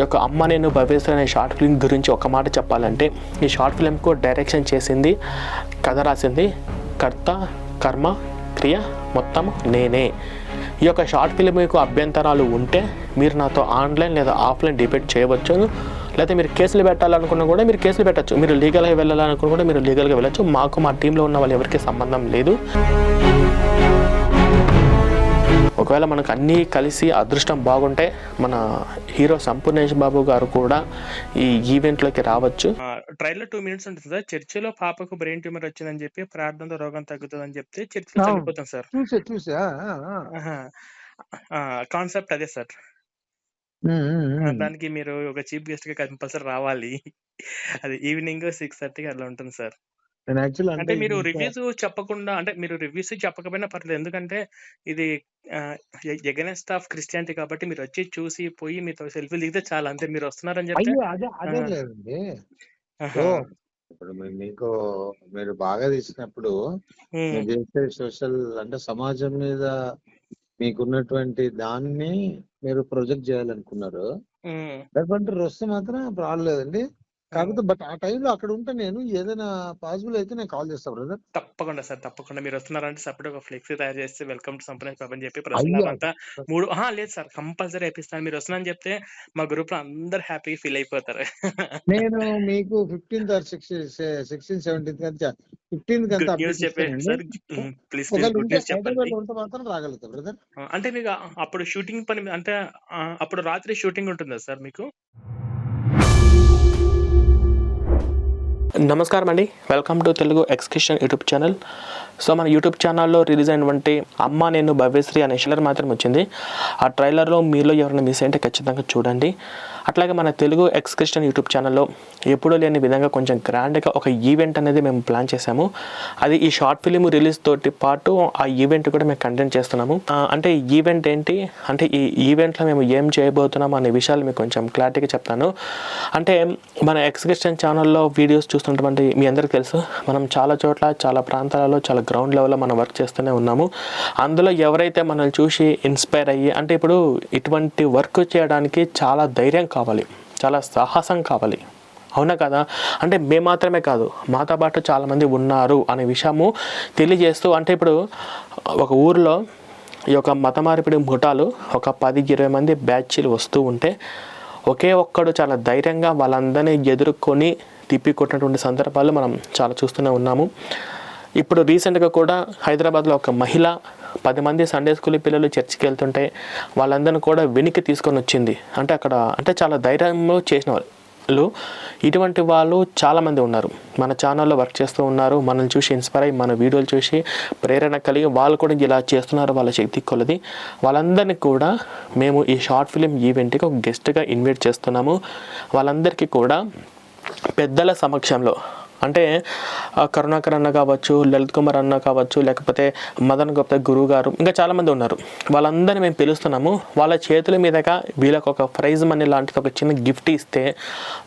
ఈ యొక్క అమ్మ నేను భవేశ్వర్ అనే షార్ట్ ఫిల్మ్ గురించి ఒక మాట చెప్పాలంటే ఈ షార్ట్ ఫిల్మ్కు డైరెక్షన్ చేసింది కథ రాసింది కర్త కర్మ క్రియ మొత్తం నేనే. ఈ యొక్క షార్ట్ ఫిల్మ్ మీకు అభ్యంతరాలు ఉంటే మీరు నాతో ఆన్లైన్ లేదా ఆఫ్లైన్ డిబేట్ చేయవచ్చు. లేకపోతే మీరు కేసులు పెట్టాలనుకున్నా కూడా మీరు కేసులు పెట్టచ్చు. మీరు లీగల్గా వెళ్ళాలనుకున్నా కూడా మీరు లీగల్గా వెళ్ళచ్చు. మాకు మా టీంలో ఉన్న వాళ్ళు ఎవరికి సంబంధం లేదు. ఒకవేళ మనకు అన్నీ కలిసి అదృష్టం బాగుంటే మన హీరో సంపూర్ణేష్ బాబు గారు కూడా ఈ ఈవెంట్లోకి రావచ్చు. ట్రైలర్ టూ మినిట్స్ ఉంటుంది సార్. చర్చిలో పాపకు బ్రెయిన్ ట్యూమర్ వచ్చిందని చెప్పి ప్రార్థనతో రోగం తగ్గుతుందని చెప్తే చర్చిలో. చనిపోతాం సార్. చూసా చూసా. ఆ, ఆ. కాన్సెప్ట్ అదే సార్. దానికి మీరు ఒక చీఫ్ గెస్ట్గా కంపల్సరీ రావాలి. అది ఈవినింగ్ సిక్స్ థర్టీకి అట్లా ఉంటుంది సార్. నేను యాక్చువల్ అంటే అంటే మీరు ఇంకా- రివ్యూస్ చెప్పకుండా అంటే మీరు రివ్యూస్ చెప్పకపోయినా పర్లేదు. ఎందుకంటే ఇది ఎగనెస్ట్ ఆఫ్ క్రిస్టియానిటీ కాబట్టి మీరు వచ్చి చూసి పోయి మీతో సెల్ఫీ దిగితే చాలా. అంతే మీరు వస్తున్నారని చెప్తే అయ్యో! అదే అదే ఆ. లేదండి ఆహా. ఇప్పుడు మీ- మీకు మీరు బాగా తీసినప్పుడు ఉమ్, మీరు చేసే సోషల్ అంటే సమాజం మీద మీకున్నటువంటి దాన్ని మీరు ప్రొజెక్ట్ చేయాలనుకున్నారు. ఉమ్, లేకపోతే వస్తే మాత్రం రాలేదండి. కాకపోతే బట్ ఆ టైంలో అక్కడ ఉంటే నేను ఏదైనా పాసిబుల్ అయితే నేను కాల్ చేస్తాను బ్రదర్. తప్పకుండా సార్ తప్పకుండా. మీరు వస్తున్నారంటే సపరేట్ ఒక ఫ్లెక్సీ తయారు చేస్తే వెల్కమ్ టు బాబు అని చెప్పి ప్రశ్న అయ్యో. అంతా మూడు లేదు సార్ కంపల్సరీ వేపిస్తాను. మీరు వస్తున్నారని చెప్తే మా గ్రూప్లో అందరు హ్యాపీ ఫీల్ అయిపోతారు. నేను మీకు ఫిఫ్టీన్త్ ఆర్ సిక్స్టీన్ సెవెంటీన్త్ కంటే ఫిఫ్టీన్త్ కంటే గుడ్ న్యూస్ చెప్పే సార్ ప్లీజ్ గుడ్ ఉంటే న్యూస్ చెప్పండి. హైదరాబాద్ ఉంటే మాత్రం రాగలుగుతా బ్రదర్. అంటే మీకు అప్పుడు షూటింగ్ పని అంటే అప్పుడు రాత్రి షూటింగ్ ఉంటుందా సార్ మీకు? నమస్కారం అండి welcome to Telugu excursion YouTube channel. So మన యూట్యూబ్ ఛానల్లో రిలీజ్ అయినటువంటి అమ్మ నేను భవ్యశ్రీ అనే ట్రైలర్ మాత్రం వచ్చింది. ఆ ట్రైలర్లో మీలో ఎవరైనా మిస్ అయితే ఖచ్చితంగా చూడండి. అట్లాగే మన తెలుగు ఎక్స్క్రిషన్ యూట్యూబ్ ఛానల్లో ఎప్పుడూ లేని విధంగా కొంచెం గ్రాండ్గా ఒక ఈవెంట్ అనేది మేము ప్లాన్ చేసాము అది ఈ షార్ట్ ఫిలిం రిలీజ్ తోటి పాటు ఆ ఈవెంట్ కూడా మేము కంటెంట్ చేస్తున్నాము. అంటే ఈవెంట్ ఏంటి? అంటే ఈ ఈవెంట్లో మేము ఏం చేయబోతున్నాం అనే విషయాలు మీకు కొంచెం క్లారిటీగా చెప్తాను. అంటే మన ఎక్స్క్రిషన్ ఛానల్లో వీడియోస్ చూస్తున్నటువంటి మీ అందరికీ తెలుసు. మనం చాలా చోట్ల చాలా ప్రాంతాలలో చాలా గ్రౌండ్ లెవెల్లో మనం వర్క్ చేస్తూనే ఉన్నాము. అందులో ఎవరైతే మనల్ని చూసి ఇన్స్పైర్ అయ్యి అంటే ఇప్పుడు ఇటువంటి వర్క్ చేయడానికి చాలా ధైర్యం కావాలి. చాలా సాహసం కావాలి. అవునా కదా? అంటే మేము మాత్రమే కాదు మాతో పాటు చాలామంది ఉన్నారు అనే విషయము తెలియజేస్తూ అంటే ఇప్పుడు ఒక ఊరిలో ఈ యొక్క మత మార్పిడి ముఠాలు ఒక పది ఇరవై మంది బ్యాచ్లు వస్తూ ఉంటే ఒకే ఒక్కడు చాలా ధైర్యంగా వాళ్ళందరినీ ఎదుర్కొని తిప్పి కొట్టినటువంటి సందర్భాలు మనం చాలా చూస్తూనే ఉన్నాము. ఇప్పుడు రీసెంట్గా కూడా హైదరాబాద్లో ఒక మహిళ పది మంది సండే స్కూల్ పిల్లలు చర్చికి వెళ్తుంటే వాళ్ళందరిని కూడా వెనక్కి తీసుకొని వచ్చింది. అంటే అక్కడ అంటే చాలా ధైర్యంలో చేసిన వాళ్ళు. ఇటువంటి వాళ్ళు చాలామంది ఉన్నారు. మన ఛానల్లో వర్క్ చేస్తూ ఉన్నారు. మనల్ని చూసి ఇన్స్పైర్ అయ్యి మన వీడియోలు చూసి ప్రేరణ కలిగి వాళ్ళు కూడా ఇలా చేస్తున్నారు వాళ్ళ శక్తి కొలది. వాళ్ళందరినీ కూడా మేము ఈ షార్ట్ ఫిలిం ఈవెంట్కి ఒక గెస్ట్గా ఇన్వైట్ చేస్తున్నాము. వాళ్ళందరికీ కూడా పెద్దల సమక్షంలో అంటే ఆ, కరుణాకర్ అన్న కావచ్చు లలిత్ కుమార్ అన్న కావచ్చు లేకపోతే మదన్ గుప్తా గురువు గారు ఇంకా చాలామంది ఉన్నారు. వాళ్ళందరినీ మేము పిలుస్తున్నాము. వాళ్ళ చేతుల మీదగా వీళ్ళకి ఒక ప్రైజ్ మనీ లాంటిది ఒక చిన్న గిఫ్ట్ ఇస్తే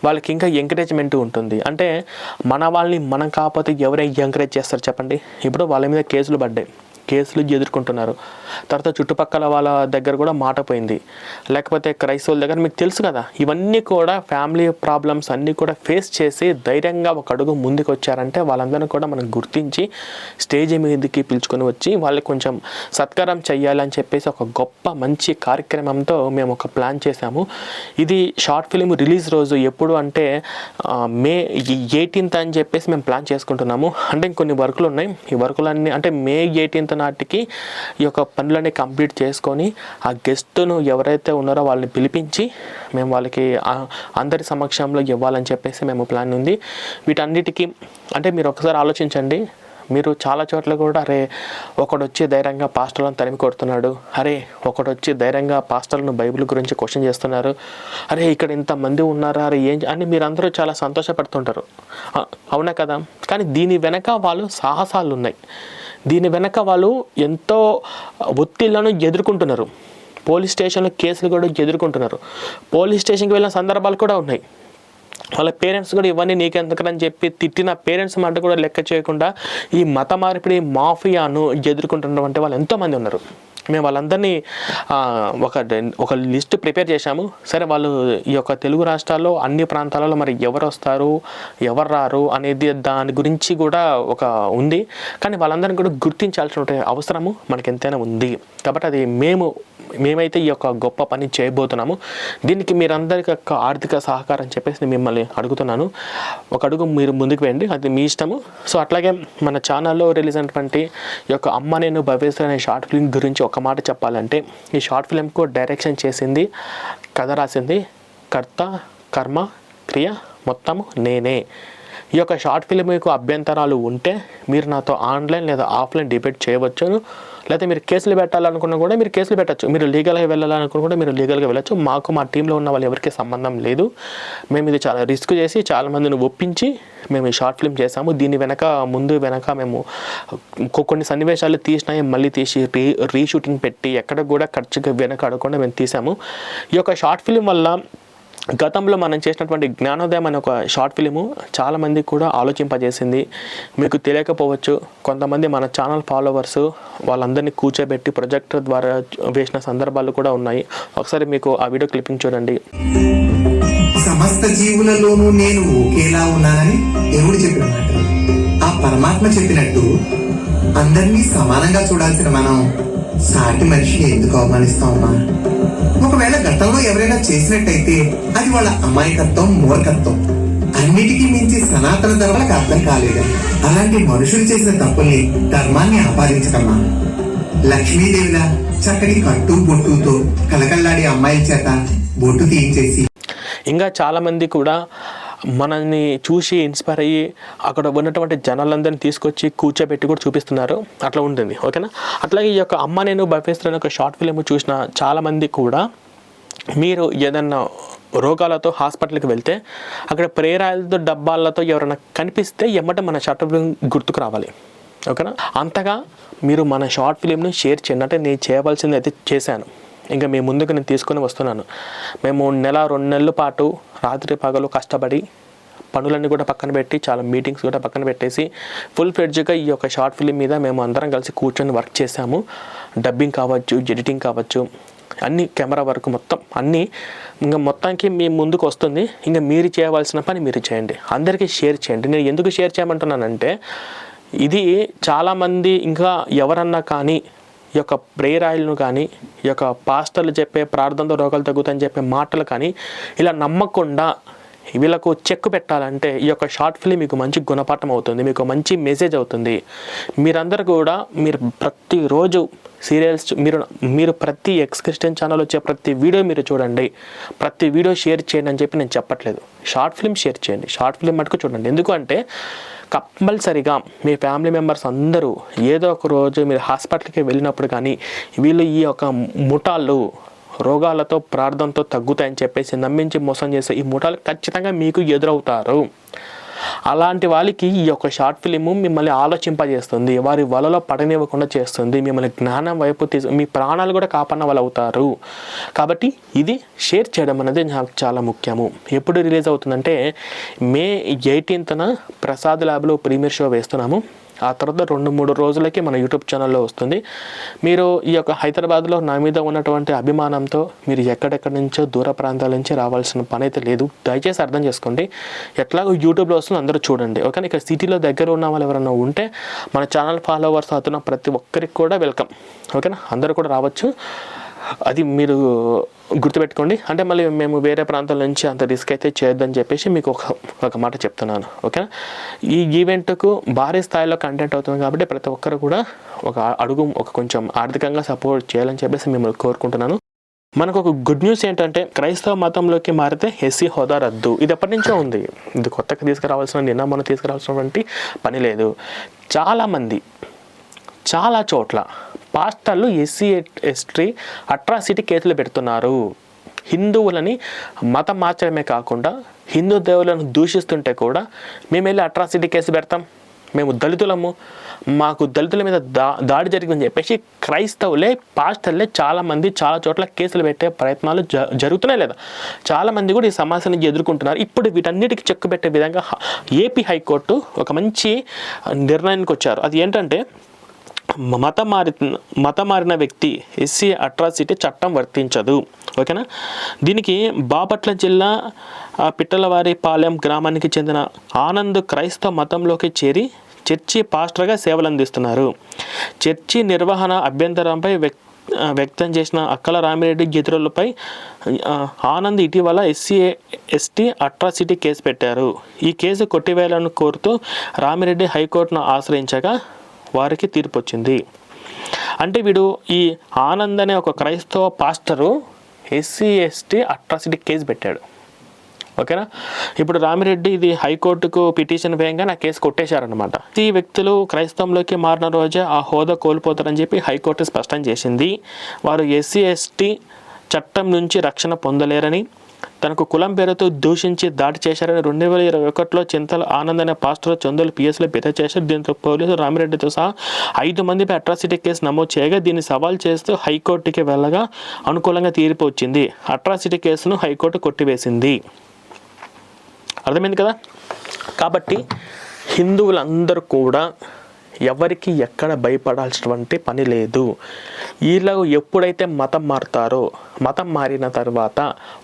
వాళ్ళకి ఇంకా ఎంకరేజ్మెంట్ ఉంటుంది. అంటే మన వాళ్ళని మనం కాకపోతే ఎవరు ఎంకరేజ్ చేస్తారు చెప్పండి? ఇప్పుడు వాళ్ళ మీద కేసులు పడ్డాయి. కేసులు ఎదుర్కొంటున్నారు. తర్వాత చుట్టుపక్కల వాళ్ళ దగ్గర కూడా మాట పోయింది. లేకపోతే క్రైస్తవుల దగ్గర మీకు తెలుసు కదా ఇవన్నీ కూడా ఫ్యామిలీ ప్రాబ్లమ్స్ అన్నీ కూడా ఫేస్ చేసి ధైర్యంగా ఒక అడుగు ముందుకు వచ్చారంటే వాళ్ళందరినీ కూడా మనం గుర్తించి స్టేజ్ మీదకి పిలుచుకొని వచ్చి వాళ్ళకి కొంచెం సత్కారం చేయాలని చెప్పేసి ఒక గొప్ప మంచి కార్యక్రమంతో మేము ఒక ప్లాన్ చేశాము. ఇది షార్ట్ ఫిలిం రిలీజ్ రోజు ఎప్పుడు అంటే మే ఎయిటీన్త్ అని చెప్పేసి మేము ప్లాన్ చేసుకుంటున్నాము. అంటే కొన్ని వర్కులు ఉన్నాయి. ఈ వర్కులన్నీ అంటే మే ఎయిటీన్త్ నాటికి ఈ యొక్క పనులన్నీ కంప్లీట్ చేసుకొని ఆ గెస్ట్ను ఎవరైతే ఉన్నారో వాళ్ళని పిలిపించి మేము వాళ్ళకి అందరి సమక్షంలో ఇవ్వాలని చెప్పేసి మేము ప్లాన్ ఉంది. వీటన్నిటికీ అంటే మీరు ఒకసారి ఆలోచించండి. మీరు చాలా చోట్ల కూడా అరే ఒకడు వచ్చి ధైర్యంగా పాస్టర్లను తరిమి కొడుతున్నాడు. అరే ఒకడు వచ్చి ధైర్యంగా పాస్టర్లను బైబిల్ గురించి క్వశ్చన్ చేస్తున్నారు. అరే ఇక్కడ ఇంతమంది ఉన్నారా? అరే ఏం అని మీరందరూ చాలా సంతోషపడుతుంటారు. అవునా కదా? కానీ దీని వెనక వాళ్ళు సాహసాలు ఉన్నాయి దీని వెనక వాళ్ళు ఎంతో ఒత్తిళ్ళను ఎదుర్కొంటున్నారు. పోలీస్ స్టేషన్లో కేసులు కూడా ఎదుర్కొంటున్నారు. పోలీస్ స్టేషన్కి వెళ్ళిన సందర్భాలు కూడా ఉన్నాయి. వాళ్ళ పేరెంట్స్ కూడా ఇవన్నీ నీకెందుకని చెప్పి తిట్టిన పేరెంట్స్ మాట కూడా లెక్క చేయకుండా ఈ మత మార్పిడి మాఫియాను ఎదుర్కొంటున్నటువంటి వాళ్ళు ఎంతోమంది ఉన్నారు. మేము వాళ్ళందరినీ ఒక ఒక లిస్ట్ ప్రిపేర్ చేశాము. సరే వాళ్ళు ఈ యొక్క తెలుగు రాష్ట్రాల్లో అన్ని ప్రాంతాలలో మరి ఎవరు వస్తారు ఎవరు రారు అనేది దాని గురించి కూడా ఒక ఉంది. కానీ వాళ్ళందరినీ కూడా గుర్తించాల్సిన అవసరము మనకి ఎంతైనా ఉంది. కాబట్టి అది మేము మేమైతే ఈ యొక్క గొప్ప పని చేయబోతున్నాము. దీనికి మీరందరికీ యొక్క ఆర్థిక సహకారం చెప్పేసి నేను మిమ్మల్ని అడుగుతున్నాను. ఒక అడుగు మీరు ముందుకు వేయండి అది మీ ఇష్టము. సో అట్లాగే మన ఛానల్లో రిలీజ్ అయినటువంటి ఈ యొక్క అమ్మ నేను భవేశ్వర్ అనే షార్ట్ ఫిల్మ్ గురించి ఒక మాట చెప్పాలంటే ఈ షార్ట్ ఫిల్మ్కు డైరెక్షన్ చేసింది కథ రాసింది కర్త కర్మ క్రియ మొత్తము నేనే. ఈ యొక్క షార్ట్ ఫిల్మ్ మీకు అభ్యంతరాలు ఉంటే మీరు నాతో ఆన్లైన్ లేదా ఆఫ్లైన్ డిబేట్ చేయవచ్చు లేకపోతే మీరు కేసులు పెట్టాలనుకున్నా కూడా మీరు కేసులు పెట్టచ్చు. మీరు లీగల్గా వెళ్ళాలనుకున్నా కూడా మీరు లీగల్గా వెళ్ళచ్చు. మాకు మా టీంలో ఉన్న వాళ్ళు ఎవరికి సంబంధం లేదు. మేము ఇది చాలా రిస్క్ చేసి చాలా మందిని ఒప్పించి మేము ఈ షార్ట్ ఫిల్మ్ చేసాము దీని వెనక ముందు వెనక మేము కొన్ని సన్నివేశాలు తీసినాయి. మళ్ళీ తీసి రీ రీషూటింగ్ పెట్టి ఎక్కడ కూడా ఖర్చుగా వెనక అడగకుండా మేము తీసాము ఈ యొక్క షార్ట్ ఫిల్మ్ వల్ల గతంలో మనం చేసినటువంటి జ్ఞానోదయం అనే ఒక షార్ట్ ఫిలిము చాలామంది కూడా ఆలోచింపజేసింది. మీకు తెలియకపోవచ్చు కొంతమంది మన ఛానల్ ఫాలోవర్స్ వాళ్ళందరినీ కూర్చోబెట్టి ప్రొజెక్టర్ ద్వారా వేసిన సందర్భాలు కూడా ఉన్నాయి. ఒకసారి మీకు ఆ వీడియో క్లిప్పింగ్ చూడండి. సమస్త జీవులలోనూ నేను ఒకేలా ఉన్నానని దేవుడు చెప్పినట్టు ఆ పరమాత్మ చెప్పినట్టు అందరినీ సమానంగా చూడాల్సిన మనం సాటి మనిషిని ఎందుకు అవమానిస్తామమ్మా ఒకవేళ గతంలో ఎవరైనా చేసినట్టయితే అది వాళ్ళ అమాయకత్వం మూర్ఖత్వం. అన్నిటికీ మించి సనాతన ధర్మాలకు అర్థం కాలేదు. అలాంటి మనుషులు చేసిన తప్పుల్ని ధర్మాన్ని ఆపాదించకమ్మా. లక్ష్మీదేవిలా చక్కటి కట్టు బొట్టుతో కలకల్లాడే అమ్మాయిల చేత బొట్టు తీయించేసి ఇంకా చాలామంది కూడా మనల్ని చూసి ఇన్స్పైర్ అయ్యి అక్కడ ఉన్నటువంటి జనాలందరినీ తీసుకొచ్చి కూర్చోబెట్టి కూడా చూపిస్తున్నారు. అట్లా ఉంటుంది. ఓకేనా? అట్లాగే ఈ యొక్క అమ్మ నేను భయపేస్తున్న ఒక షార్ట్ ఫిలిం చూసిన చాలామంది కూడా మీరు ఏదన్నా రోగాలతో హాస్పిటల్కి వెళ్తే అక్కడ ప్రేరాయలతో డబ్బాలతో ఎవరైనా కనిపిస్తే ఎమ్మట మన షార్ట్ ఫిలిం గుర్తుకు రావాలి. ఓకేనా? అంతగా మీరు మన షార్ట్ ఫిలింని షేర్ చేయండి. అంటే నేను చేయవలసింది అయితే చేశాను. ఇంకా మీ ముందుకు నేను తీసుకొని వస్తున్నాను. మేము నెల రెండు నెలల పాటు రాత్రి పగలు కష్టపడి పనులన్నీ కూడా పక్కన పెట్టి చాలా మీటింగ్స్ కూడా పక్కన పెట్టేసి ఫుల్ ఫ్లెడ్జ్గా ఈ యొక్క షార్ట్ ఫిలిం మీద మేము అందరం కలిసి కూర్చొని వర్క్ చేసాము డబ్బింగ్ కావచ్చు ఎడిటింగ్ కావచ్చు అన్ని కెమెరా వర్క్ మొత్తం అన్నీ ఇంకా మొత్తానికి మీ ముందుకు వస్తుంది. ఇంకా మీరు చేయవలసిన పని మీరు చేయండి. అందరికీ షేర్ చేయండి. నేను ఎందుకు షేర్ చేయమంటున్నానంటే ఇది చాలామంది ఇంకా ఎవరన్నా కానీ ఈ యొక్క ప్రేయర్ ఆయిల్ను కానీ ఈ యొక్క పాస్టర్లు చెప్పే ప్రార్థనతో రోగాలు తగ్గుతాయని చెప్పే మాటలు కానీ ఇలా నమ్మకుండా వీళ్ళకు చెక్ పెట్టాలంటే ఈ యొక్క షార్ట్ ఫిలిం మీకు మంచి గుణపాఠం అవుతుంది మీకు మంచి మెసేజ్ అవుతుంది. మీరందరూ కూడా మీరు ప్రతిరోజు సీరియల్స్ మీరు మీరు ప్రతి ఎక్స్ క్రిస్టియన్ ఛానల్ వచ్చే ప్రతి వీడియో మీరు చూడండి. ప్రతి వీడియో షేర్ చేయండి అని చెప్పి నేను చెప్పట్లేదు. షార్ట్ ఫిల్మ్ షేర్ చేయండి. షార్ట్ ఫిల్మ్ మటుకు చూడండి. ఎందుకంటే కంపల్సరిగా మీ ఫ్యామిలీ మెంబర్స్ అందరూ ఏదో ఒక రోజు మీరు హాస్పిటల్కి వెళ్ళినప్పుడు కానీ వీళ్ళు ఈ యొక్క ముఠాలు రోగాలతో ప్రార్థనతో తగ్గుతాయని చెప్పేసి నమ్మించి మోసం చేసే ఈ ముఠాలు ఖచ్చితంగా మీకు ఎదురవుతారు. అలాంటి వాళ్ళకి ఈ యొక్క షార్ట్ ఫిలిము మిమ్మల్ని ఆలోచింపజేస్తుంది. వారి వలలో పడనివ్వకుండా చేస్తుంది. మిమ్మల్ని జ్ఞానం వైపు తీసు మీ ప్రాణాలు కూడా కాపాడిన వాళ్ళు అవుతారు. కాబట్టి ఇది షేర్ చేయడం అనేది నాకు చాలా ముఖ్యము. ఎప్పుడు రిలీజ్ అవుతుందంటే మే ఎయిటీన్త్న ప్రసాద్ ల్యాబ్లో ప్రీమియర్ షో వేస్తున్నాము. ఆ తర్వాత రెండు మూడు రోజులకి మన యూట్యూబ్ ఛానల్లో వస్తుంది. మీరు ఈ యొక్క హైదరాబాద్లో నా మీద ఉన్నటువంటి అభిమానంతో మీరు ఎక్కడెక్కడి నుంచో దూర ప్రాంతాల నుంచి రావాల్సిన పని అయితే లేదు. దయచేసి అర్థం చేసుకోండి. ఎట్లాగో యూట్యూబ్లో వస్తుంది అందరూ చూడండి. ఓకే ఇక్కడ సిటీలో దగ్గర ఉన్న వాళ్ళు ఎవరైనా ఉంటే మన ఛానల్ ఫాలోవర్స్ అవుతున్న ప్రతి ఒక్కరికి కూడా వెల్కమ్. ఓకేనా? అందరూ కూడా రావచ్చు. అది మీరు గుర్తుపెట్టుకోండి. అంటే మళ్ళీ మేము వేరే ప్రాంతాల నుంచి అంత రిస్క్ అయితే చేయొద్దని చెప్పేసి మీకు ఒక ఒక మాట చెప్తున్నాను. ఓకేనా? ఈ ఈవెంట్కు భారీ స్థాయిలో కంటెంట్ అవుతుంది కాబట్టి ప్రతి ఒక్కరు కూడా ఒక అడుగు ఒక కొంచెం ఆర్థికంగా సపోర్ట్ చేయాలని చెప్పేసి మిమ్మల్ని కోరుకుంటున్నాను. మనకు ఒక గుడ్ న్యూస్ ఏంటంటే క్రైస్తవ మతంలోకి మారితే ఎస్సీ హోదా రద్దు. ఇది ఎప్పటి నుంచో ఉంది. ఇది కొత్తగా తీసుకురావాల్సిన నిన్న మనం తీసుకురావాల్సినటువంటి పని లేదు. చాలామంది చాలా చోట్ల పాస్టర్లు ఎస్సీ ఎస్టీ అట్రాసిటీ కేసులు పెడుతున్నారు. హిందువులని మతం మార్చడమే కాకుండా హిందూ దేవులను దూషిస్తుంటే కూడా మేము వెళ్ళి అట్రాసిటీ కేసు పెడతాం. మేము దళితులము. మాకు దళితుల మీద దా దాడి జరిగిందని చెప్పేసి క్రైస్తవులే పాస్టర్లే చాలామంది చాలా చోట్ల కేసులు పెట్టే ప్రయత్నాలు జ జరుగుతున్నాయి లేదా? చాలామంది కూడా ఈ సమస్యను ఎదుర్కొంటున్నారు. ఇప్పుడు వీటన్నిటికి చెక్కు పెట్టే విధంగా ఏపీ హైకోర్టు ఒక మంచి నిర్ణయానికి వచ్చారు. అది ఏంటంటే మతం మారి మతం మారిన వ్యక్తి ఎస్సీ అట్రాసిటీ చట్టం వర్తించదు. ఓకేనా? దీనికి బాపట్ల జిల్లా పిట్టలవారి పాలెం గ్రామానికి చెందిన ఆనంద్ క్రైస్తవ మతంలోకి చేరి చర్చి పాస్టర్గా సేవలు అందిస్తున్నారు చర్చి నిర్వహణ అభ్యంతరంపై వ్యక్ వ్యక్తం చేసిన అక్కల రామిరెడ్డి ఇతరులపై ఆనంద్ ఇటీవల ఎస్సీ ఎస్టీ అట్రాసిటీ కేసు పెట్టారు. ఈ కేసు కొట్టివేయాలని కోరుతూ రామిరెడ్డి హైకోర్టును ఆశ్రయించగా వారికి తీర్పు వచ్చింది. అంటే వీడు ఈ ఆనంద్ అనే ఒక క్రైస్తవ pastor SC ST atrocity case పెట్టాడు. ఓకేనా? ఇప్పుడు రామిరెడ్డి ఇది హైకోర్టుకు పిటిషన్ వేయంగా నా కేసు కొట్టేశారనమాట ఈ వ్యక్తులు క్రైస్తవంలోకి మారిన రోజే ఆ హోదా కోల్పోతారని చెప్పి హైకోర్టు స్పష్టం చేసింది. వారు ఎస్సీ ఎస్టీ చట్టం నుంచి రక్షణ పొందలేరని తనకు కులం పేరుతో దూషించి దాడి చేశారని రెండు వేల ఇరవై ఒకటిలో చింతల ఆనంద్ అనే పాస్టర్ చందులు పిఎస్లో ఫిర్యాదు చేశారు. దీంతో పోలీసులు రామిరెడ్డితో సహా ఐదు మందిపై అట్రాసిటీ కేసు నమోదు చేయగా దీన్ని సవాల్ చేస్తూ హైకోర్టుకి వెళ్ళగా అనుకూలంగా తీర్పు వచ్చింది. అట్రాసిటీ కేసును హైకోర్టు కొట్టివేసింది. అర్థమైంది కదా? కాబట్టి హిందువులందరూ కూడా ఎవరికి ఎక్కడ భయపడాల్సినటువంటి పని లేదు. వీళ్ళు ఎప్పుడైతే మతం మారుతారో మతం మారిన తర్వాత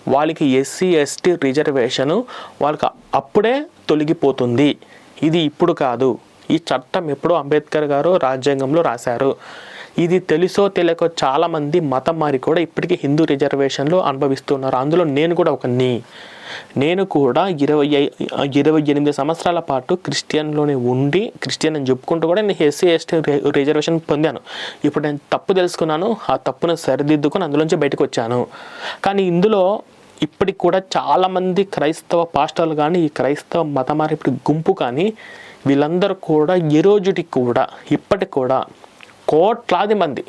వాళ్ళకి ఎస్సీ ఎస్టీ రిజర్వేషను వాళ్ళకి అప్పుడే తొలగిపోతుంది. ఇది ఇప్పుడు కాదు. ఈ చట్టం ఎప్పుడో అంబేద్కర్ గారు రాజ్యాంగంలో రాశారు. ఇది తెలుసో తెలియకో చాలామంది మతం మారి కూడా ఇప్పటికీ హిందూ రిజర్వేషన్లు అనుభవిస్తున్నారు. అందులో నేను కూడా ఒకని నేను కూడా ఇరవై ఇరవై ఎనిమిది సంవత్సరాల పాటు క్రిస్టియన్లోనే ఉండి క్రిస్టియన్ అని చెప్పుకుంటూ కూడా నేను ఎస్సీ ఎస్టీ రిజర్వేషన్ పొందాను. ఇప్పుడు నేను తప్పు తెలుసుకున్నాను ఆ తప్పును సరిదిద్దుకొని అందులోంచి బయటకు వచ్చాను. కానీ ఇందులో ఇప్పటికి కూడా చాలామంది క్రైస్తవ పాస్టర్లు కానీ ఈ క్రైస్తవ మతమారిపడి గుంపు కానీ వీళ్ళందరూ కూడా ఈ రోజుటికి కూడా ఇప్పటికి కూడా కోట్లాది మంది.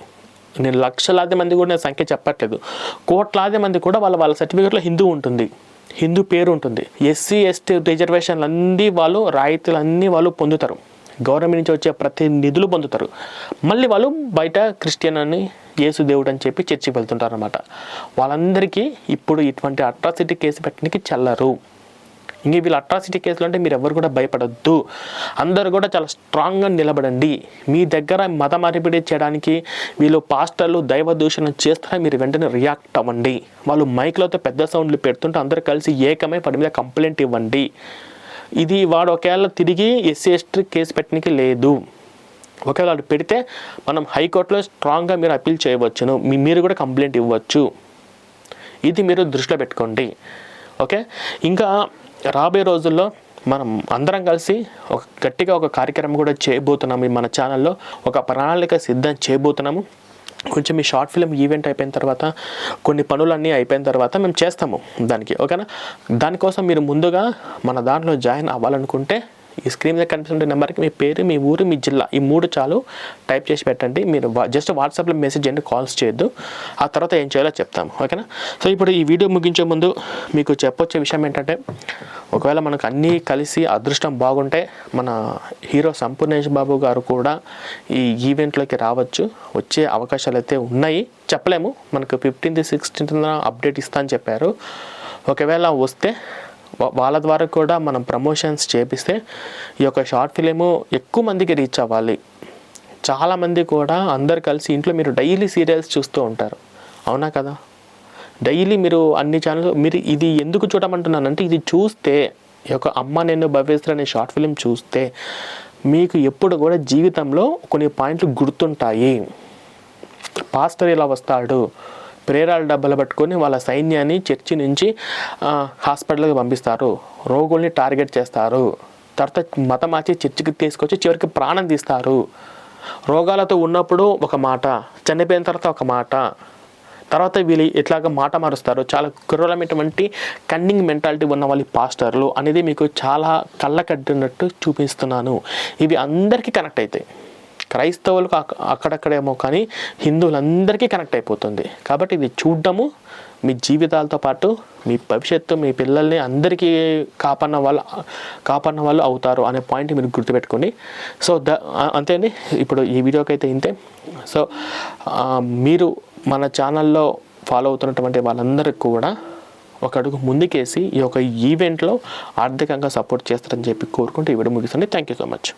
నేను లక్షలాది మంది కూడా నేను సంఖ్య చెప్పట్లేదు. కోట్లాది మంది కూడా వాళ్ళ వాళ్ళ సర్టిఫికేట్లో హిందూ ఉంటుంది. హిందూ పేరు ఉంటుంది. ఎస్సీ ఎస్టీ రిజర్వేషన్లు అన్నీ వాళ్ళు రాయితీలు అన్నీ వాళ్ళు పొందుతారు. గవర్నమెంట్ నుంచి వచ్చే ప్రతి నిధులు పొందుతారు. మళ్ళీ వాళ్ళు బయట క్రిస్టియన్ అని యేసు దేవుడు అని చెప్పి చర్చికి వెళ్తుంటారు అనమాట వాళ్ళందరికీ ఇప్పుడు ఇటువంటి అట్రాసిటీ కేసు పెట్టడానికి చల్లరు. ఇంక వీళ్ళు అట్రాసిటీ కేసులు అంటే మీరు ఎవరు కూడా భయపడద్దు. అందరు కూడా చాలా స్ట్రాంగ్గా నిలబడండి. మీ దగ్గర మత మార్పిడి చేయడానికి వీళ్ళు పాస్టర్లు దైవ దూషణ చేస్తారని మీరు వెంటనే రియాక్ట్ అవ్వండి. వాళ్ళు మైక్లతో పెద్ద సౌండ్లు పెడుతుంటే అందరూ కలిసి ఏకమై వాడి మీద కంప్లైంట్ ఇవ్వండి. ఇది వాడు ఒకవేళ తిరిగి ఎస్సీ ఎస్టీ కేసు పెట్టడానికి లేదు. ఒకవేళ వాడు పెడితే మనం హైకోర్టులో స్ట్రాంగ్గా మీరు అప్పీల్ చేయవచ్చును. మీ మీరు కూడా కంప్లైంట్ ఇవ్వచ్చు. ఇది మీరు దృష్టిలో పెట్టుకోండి. ఓకే? ఇంకా రాబోయే రోజుల్లో మనం అందరం కలిసి ఒక గట్టిగా ఒక కార్యక్రమం కూడా చేయబోతున్నాము మన ఛానల్లో. ఒక ప్రణాళిక సిద్ధం చేయబోతున్నాము. కొంచెం ఈ షార్ట్ ఫిల్మ్ ఈవెంట్ అయిపోయిన తర్వాత కొన్ని పనులన్నీ అయిపోయిన తర్వాత మేము చేస్తాము దానికి ఓకేనా? దానికోసం మీరు ముందుగా మన దాంట్లో జాయిన్ అవ్వాలనుకుంటే ఈ స్క్రీన్ మీద కనిపిస్తున్న నెంబర్కి మీ పేరు మీ ఊరు మీ జిల్లా ఈ మూడు చాలు టైప్ చేసి పెట్టండి. మీరు జస్ట్ వాట్సాప్లో మెసేజ్ చేయండి కాల్స్ చేయొద్దు. ఆ తర్వాత ఏం చేయాలో చెప్తాము ఓకేనా సో ఇప్పుడు ఈ వీడియో ముగించే ముందు మీకు చెప్పొచ్చే విషయం ఏంటంటే ఒకవేళ మనకు అన్నీ కలిసి అదృష్టం బాగుంటే మన హీరో సంపూర్ణేష్ బాబు గారు కూడా ఈ ఈవెంట్లోకి రావచ్చు. వచ్చే అవకాశాలు అయితే ఉన్నాయి. చెప్పలేము. మనకు ఫిఫ్టీన్త్ సిక్స్టీన్త్ అప్డేట్ ఇస్తా అని చెప్పారు. ఒకవేళ వస్తే వాళ్ళ ద్వారా కూడా మనం ప్రమోషన్స్ చేపిస్తే ఈ యొక్క షార్ట్ ఫిలిము ఎక్కువ మందికి రీచ్ అవ్వాలి. చాలామంది కూడా అందరు కలిసి ఇంట్లో మీరు డైలీ సీరియల్స్ చూస్తూ ఉంటారు. అవునా కదా? డైలీ మీరు అన్ని ఛానల్ మీరు ఇది ఎందుకు చూడమంటున్నానంటే ఇది చూస్తే ఈ యొక్క అమ్మ నేను భవేశ్వర్ అనే షార్ట్ ఫిలిం చూస్తే మీకు ఎప్పుడు కూడా జీవితంలో కొన్ని పాయింట్లు గుర్తుంటాయి. పాస్టర్ ఇలా వస్తాడు? ప్రేరాల డబ్బులు పట్టుకొని వాళ్ళ సైన్యాన్ని చర్చి నుంచి హాస్పిటల్కి పంపిస్తారు. రోగుల్ని టార్గెట్ చేస్తారు. తర్వాత మతం మార్చి చర్చికి తీసుకొచ్చి చివరికి ప్రాణం తీస్తారు. రోగాలతో ఉన్నప్పుడు ఒక మాట చనిపోయిన తర్వాత ఒక మాట. తర్వాత వీళ్ళు ఎట్లాగా మాట మారుస్తారు? చాలా క్రూరమైనటువంటి కన్నింగ్ మెంటాలిటీ ఉన్న వాళ్ళ పాస్టర్లు. అనేది మీకు చాలా కళ్ళ కట్టినట్టు చూపిస్తున్నాను. ఇవి అందరికీ కనెక్ట్ అవుతాయి. క్రైస్తవులకు అక్కడక్కడేమో కానీ హిందువులందరికీ కనెక్ట్ అయిపోతుంది. కాబట్టి ఇది చూడడము మీ జీవితాలతో పాటు మీ భవిష్యత్తు మీ పిల్లల్ని అందరికీ కాపాడిన వాళ్ళు కాపాడిన వాళ్ళు అవుతారు అనే పాయింట్ మీరు గుర్తుపెట్టుకోండి. సో ద ఆ- అంతే అండి. ఇప్పుడు ఈ వీడియోకి అయితే ఇంతే. సో మీరు మన ఛానల్లో ఫాలో అవుతున్నటువంటి వాళ్ళందరికీ కూడా ఒక అడుగు ముందుకేసి ఈ యొక్క ఈవెంట్లో ఆర్థికంగా సపోర్ట్ చేస్తారని చెప్పి కోరుకుంటూ ఈ video ముగిస్తుంది. Thank you so much.